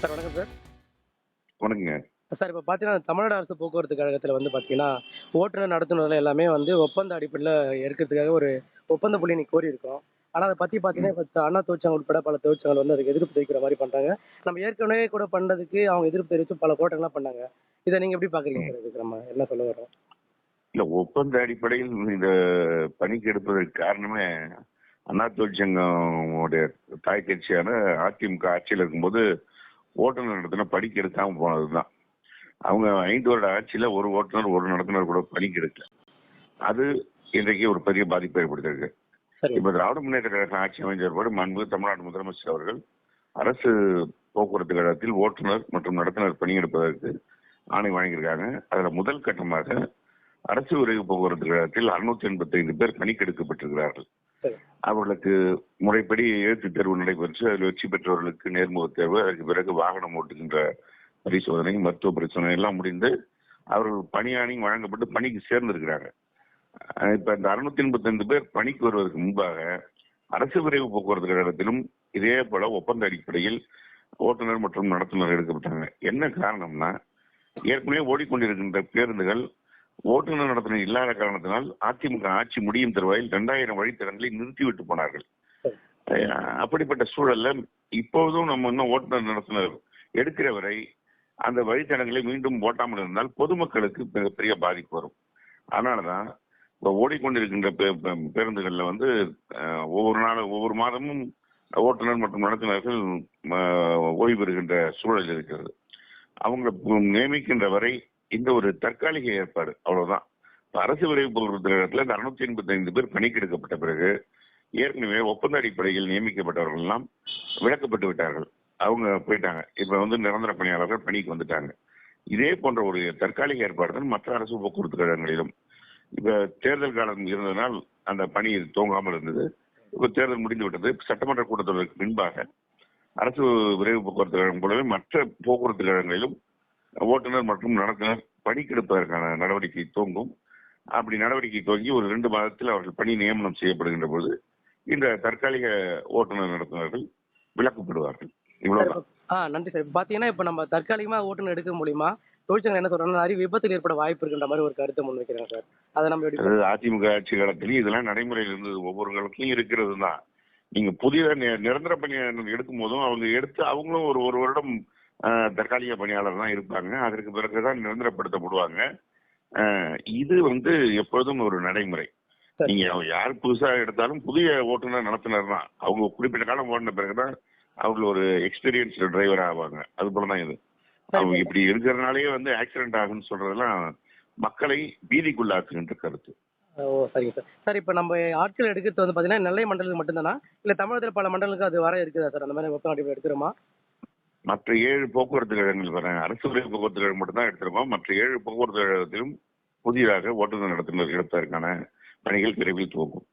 Sir வணக்கம் sir. வணக்கங்க. Sir இப்போ பார்த்தீங்கன்னா தமிழ்நாடு அரசு போக்குவரத்து கழகத்தில் வந்து பார்த்தீங்கன்னா ஓட்டுநர் நடத்துனர்கள் எல்லாமே வந்து ஒப்பந்த அடிப்படையில் எடுக்கிறதுக்காக ஒரு ஒப்பந்த புள்ளி இன்னைக்கு கோரி இருக்கோம் ஆனால் அதை பற்றி பார்த்தீங்கன்னா இப்போ அண்ணா தொழிற்சங்கம் உட்பட பல தொழிற்சங்கங்கள் வந்து அதுக்கு எதிர்ப்பு தெரிவிக்கிற மாதிரி பண்ணுறாங்க நம்ம ஏற்கனவே கூட பண்ணதுக்கு அவங்க எதிர்ப்பு தெரிவித்து பல போட்டங்கள்லாம் பண்ணாங்க. இதை நீங்கள் எப்படி பார்க்குறீங்க சார் இதுக்கு நம்ம என்ன சொல்ல வரோம் இல்ல ஒப்பந்த அடிப்படையில் இந்த பணிக்கு எடுப்பதற்கு காரணமே அண்ணா தொழிற்சங்கமுடைய தாய் கட்சியான அதிமுக ஆட்சியில் இருக்கும்போது ஓட்டுநர் நடத்தின படிக்க எடுக்காம போனதுதான். அவங்க ஐந்து வருட ஆட்சியில ஒரு ஓட்டுநர் ஒரு நடத்துனர் கூட பணிக்கு எடுக்கல அது இன்றைக்கு ஒரு பெரிய பாதிப்பை ஏற்படுத்தியிருக்கு. சரி. இப்ப திராவிட முன்னேற்ற கழகம் ஆட்சி அமைச்ச பிற்பாடு மாண்பு தமிழ்நாடு முதலமைச்சர் அவர்கள் அரசு போக்குவரத்து கழகத்தில் ஓட்டுநர் மற்றும் நடத்துனர் பணியெடுப்பதற்கு ஆணை வழங்கியிருக்காங்க. அதுல முதல் கட்டமாக அரசு விரைவு போக்குவரத்து கழகத்தில் அறுநூத்தி எண்பத்தி ஐந்து பேர் பணிக்கெடுக்கப்பட்டிருக்கிறார்கள் அவர்களுக்கு முறைப்படி எழுத்து தேர்வு நடைபெற்று அதில் வெற்றி பெற்றவர்களுக்கு நேர்முகத் தேர்வு அதற்கு பிறகு வாகனம் ஓட்டுகின்ற பரிசோதனை மருத்துவ பரிசோதனை எல்லாம் முடிந்து அவர்கள் பணியாணி வழங்கப்பட்டு பணிக்கு சேர்ந்திருக்கிறாங்க. இப்ப இந்த அறுநூத்தி எண்பத்தி ஐந்து பேர் பணிக்கு வருவதற்கு முன்பாக அரசு விரைவு போக்குவரத்து கழகத்திலும் இதே போல ஒப்பந்த அடிப்படையில் ஓட்டுநர் மற்றும் நடத்துனர் எடுக்கப்பட்டாங்க என்ன காரணம்னா ஏற்கனவே ஓடிக்கொண்டிருக்கின்ற பேருந்துகள் ஓட்டுநர் நடத்துனர் இல்லாத காரணத்தினால் அதிமுக ஆட்சி முடியும் தருவாயில் இரண்டாயிரம் வழித்தடங்களை நிறுத்திவிட்டு போனார்கள். அப்படிப்பட்ட சூழல்ல இப்போதும் நம்ம இன்னும் ஓட்டுநர் நடத்துனர்? எடுக்கிற வரை அந்த வழித்தடங்களை மீண்டும் ஓட்டாமல் இருந்தால் பொதுமக்களுக்கு மிகப்பெரிய பாதிப்பு வரும். அதனாலதான் இப்போ ஓடிக்கொண்டிருக்கின்ற பேருந்துகள்ல வந்து ஒவ்வொரு நாள் ஒவ்வொரு மாதமும் ஓட்டுநர் மற்றும் நடத்துனர்கள் ஓய்வு பெறுகின்ற சூழல் இருக்கிறது. அவங்க நியமிக்கின்ற வரை இந்த ஒரு தற்காலிக ஏற்பாடு. அவ்வளவுதான். அரசு விரைவு போக்குவரத்து கழகத்துல இந்த அறுநூத்தி எண்பத்தி ஐந்து பேர் பணிக்கு எடுக்கப்பட்ட பிறகு ஏற்கனவே ஒப்பந்த அடிப்படையில் நியமிக்கப்பட்டவர்கள் எல்லாம் விளக்கப்பட்டு விட்டார்கள். அவங்க போயிட்டாங்க. இப்ப வந்து நிரந்தர பணியாளர்கள் பணிக்கு வந்துட்டாங்க. இதே போன்ற ஒரு தற்காலிக ஏற்பாடு தான் மற்ற அரசு போக்குவரத்து கழகங்களிலும். இப்ப தேர்தல் காலம் இருந்ததனால் அந்த பணி துவங்காமல் இருந்தது. இப்ப தேர்தல் முடிந்து விட்டது. சட்டமன்ற கூட்டத்தொடருக்கு பின்பாக அரசு விரைவு போக்குவரத்து கழகம் போலவே மற்ற போக்குவரத்து கழகங்களிலும் ஓட்டுநர் மற்றும் நடத்துனர் பணிக்கெடுப்பதற்கான நடவடிக்கை துவங்கும். அப்படி நடவடிக்கை துவங்கி ஒரு ரெண்டு மாதத்தில் அவர்கள் பணி நியமனம் செய்யப்படுகின்ற போது இந்த தற்காலிக ஓட்டுநர் நடத்துனர்கள் விலக்கப்படுவார்கள். சார் இவ்வளவுதான். இப்போ ஆ நன்றி சார். இப்போ பார்த்தீங்கன்னா இப்போ நம்ம தற்காலிகமாக ஓட்டுநர் எடுக்க முடியுமா? தொழிற்சங்கம் என்ன சொல்றாங்கன்னா நிறைய விபத்தில் ஏற்பட வாய்ப்பு இருக்கின்ற மாதிரி ஒரு கருத்தை முன்வைக்கிறாங்க சார். அதை நம்ம அதிமுக ஆட்சி காலத்திலையும் இதெல்லாம் நடைமுறையில் இருந்தது. ஒவ்வொரு காலத்திலையும் இருக்கிறது தான் நீங்க புதிய நிரந்தர பணியாளர் எடுக்கும் போதும் அவங்க எடுத்து அவங்களும் ஒரு ஒரு வருடம் தற்காலிக பணியாளர் தான் இருப்பாங்க. அதற்கு பிறகுதான் நிரந்தரப்படுத்தப்படுவாங்க. இது வந்து எப்பொழுதும் ஒரு நடைமுறை. நீங்க யார் புதுசா எடுத்தாலும் புதிய ஓட்டுநர் நடத்துனர் தான் அவங்க குறிப்பிட்ட காலம் ஓடின பிறகுதான் அவங்க ஒரு எக்ஸ்பீரியன்ஸ்டு டிரைவர் ஆவாங்க. அது போலதான் இது. அவங்க இப்படி இருக்கிறதுனாலயே வந்து ஆக்சிடென்ட் ஆகுன்னு சொல்றதெல்லாம் மக்களை பீதிக்குள்ளாக்குகின்ற கருத்து. ஓ சரிங்க சார். சார் இப்போ நம்ம ஆட்கள் எடுக்கிறது வந்து பார்த்தீங்கன்னா நெல்லை மண்டலத்துக்கு மட்டும்தானா? இல்லை தமிழகத்தில் பல மண்டலங்களுக்கு அது வர இருக்குதா சார்? அந்த மாதிரி அடிப்படை எடுக்கிறோமா? மற்ற ஏழு போக்குவரத்து கழகங்கள் வராங்க அரசு உரிய போக்குவரத்து கழகம் மட்டும் தான் எடுத்திருக்கோம். மற்ற ஏழு போக்குவரத்து கழகத்திலும் புதிதாக ஓட்டுநர் நடத்துனர் எடுப்பதற்கான பணிகள் விரைவில் துவங்கும்.